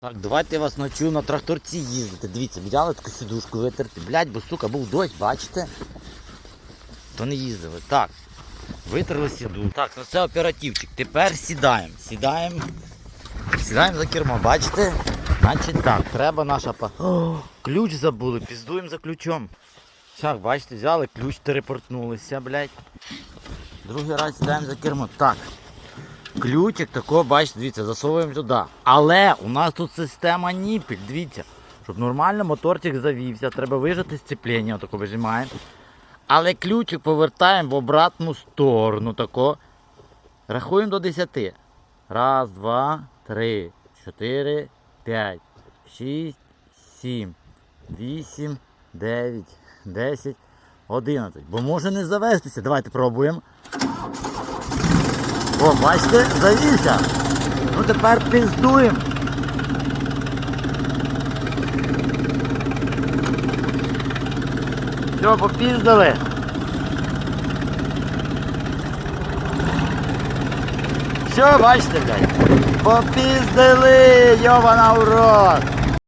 Так, давайте я вас навчу на тракторці їздити. Дивіться, взяли таку сідушку витерти. Блять, бо сука, був дощ, бачите? То не їздили. Так. Витерли сіду. Так, ну це оперативчик. Тепер сідаємо. Сідаємо. Сідаємо за кермо, бачите? Значить так, треба наша па. Ключ забули, піздуємо за ключом. Так, бачите, взяли ключ, телепортнулися, блядь. Другий раз сідаємо за кермо. Так. Ключик такого, бачите, дивіться, засовуємо туди. Але у нас тут система ніпель, дивіться. Щоб нормально моторчик завівся, треба вижати сцеплення, отако вижимаємо. Але ключик повертаємо в обратну сторону. Тако. Рахуємо до 10. Раз, два, три, чотири, п'ять, шість, сім, вісім, дев'ять, десять, одинадцять. Бо може не завестися. Давайте пробуємо. О, бачите, завівся. Ну тепер піздуємо. Все, попіздали. Все, бачите, блядь. Попіздили, йобана в рот.